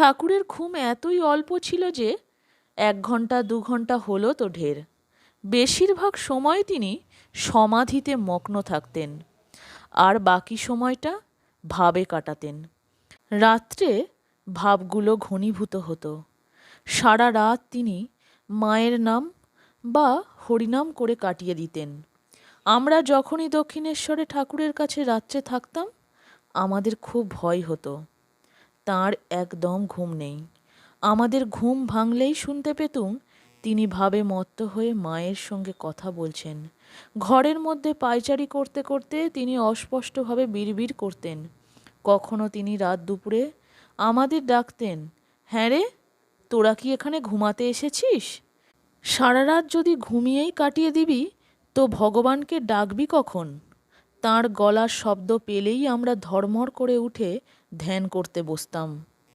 ঠাকুরের ঘুম এতই অল্প ছিল যে এক ঘণ্টা দু ঘণ্টা হলো তো ঢের। বেশিরভাগ সময় তিনি সমাধিতে মগ্ন থাকতেন। আর বাকি সময়টা ভাবে কাটাতেন। রাত্রে ভাবগুলো ঘনীভূত হতো। সারা রাত তিনি মায়ের নাম বা হরিনাম করে কাটিয়ে দিতেন। আমরা যখনই দক্ষিণেশ্বরে ঠাকুরের কাছে রাত্রে থাকতাম, আমাদের খুব ভয় হতো। তার একদম ঘুম নেই। আমাদের ঘুম ভাঙলেই শুনতে পেতুম, তিনি ভাবে মত্ত হয়ে মায়ের সঙ্গে কথা বলছেন। ঘরের মধ্যে পায়চারি করতে করতে তিনি অস্পষ্টভাবে বিড়বিড় করতেন। কখনো তিনি রাত দুপুরে আমাদের ডাকতেন হ্যাঁ রে, তোরা কি এখানে ঘুমাতে এসেছিস? সারা রাত যদি ঘুমিয়েই কাটিয়ে দিবি, তো ভগবানকে ডাকবি কখন? তার গলার শব্দ পেলেই আমরা ধর্মর করে উঠে ধ্যান করতে বসতাম।